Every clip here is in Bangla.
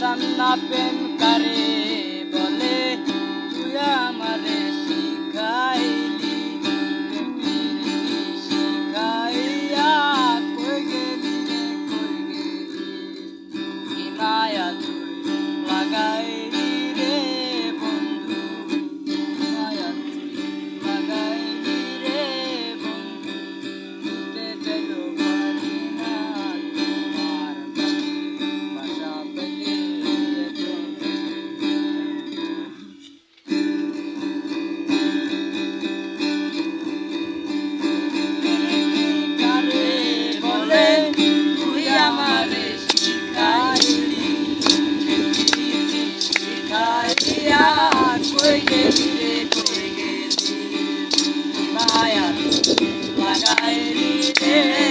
জান্নাতেন কারে। Maya, Maya, Maya,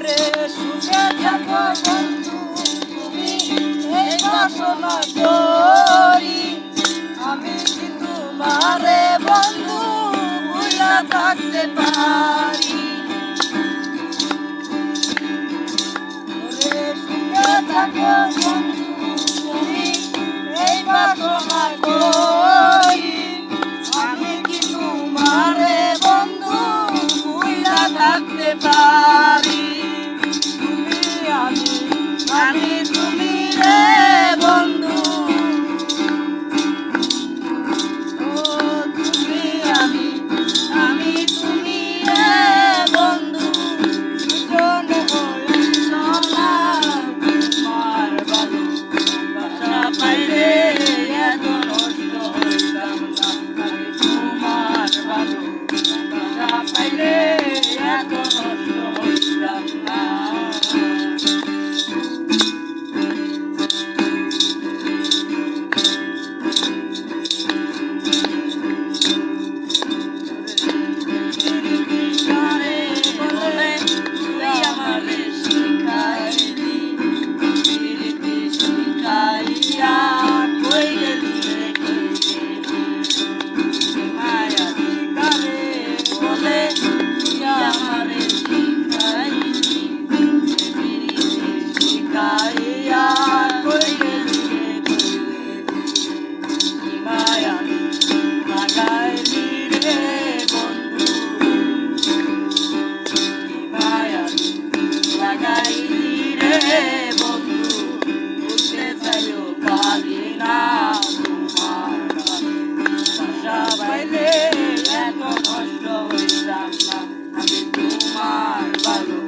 করে সুখে থাকো বন্ধু, তুমি এই বাসনা করি। আমি কি তোমারে বন্ধু ভুলা থাকতে পারি? সুখে থাকো আমি কি তোমারে বন্ধু ভুলা থাকতে পারি? আমি তোমার ভালো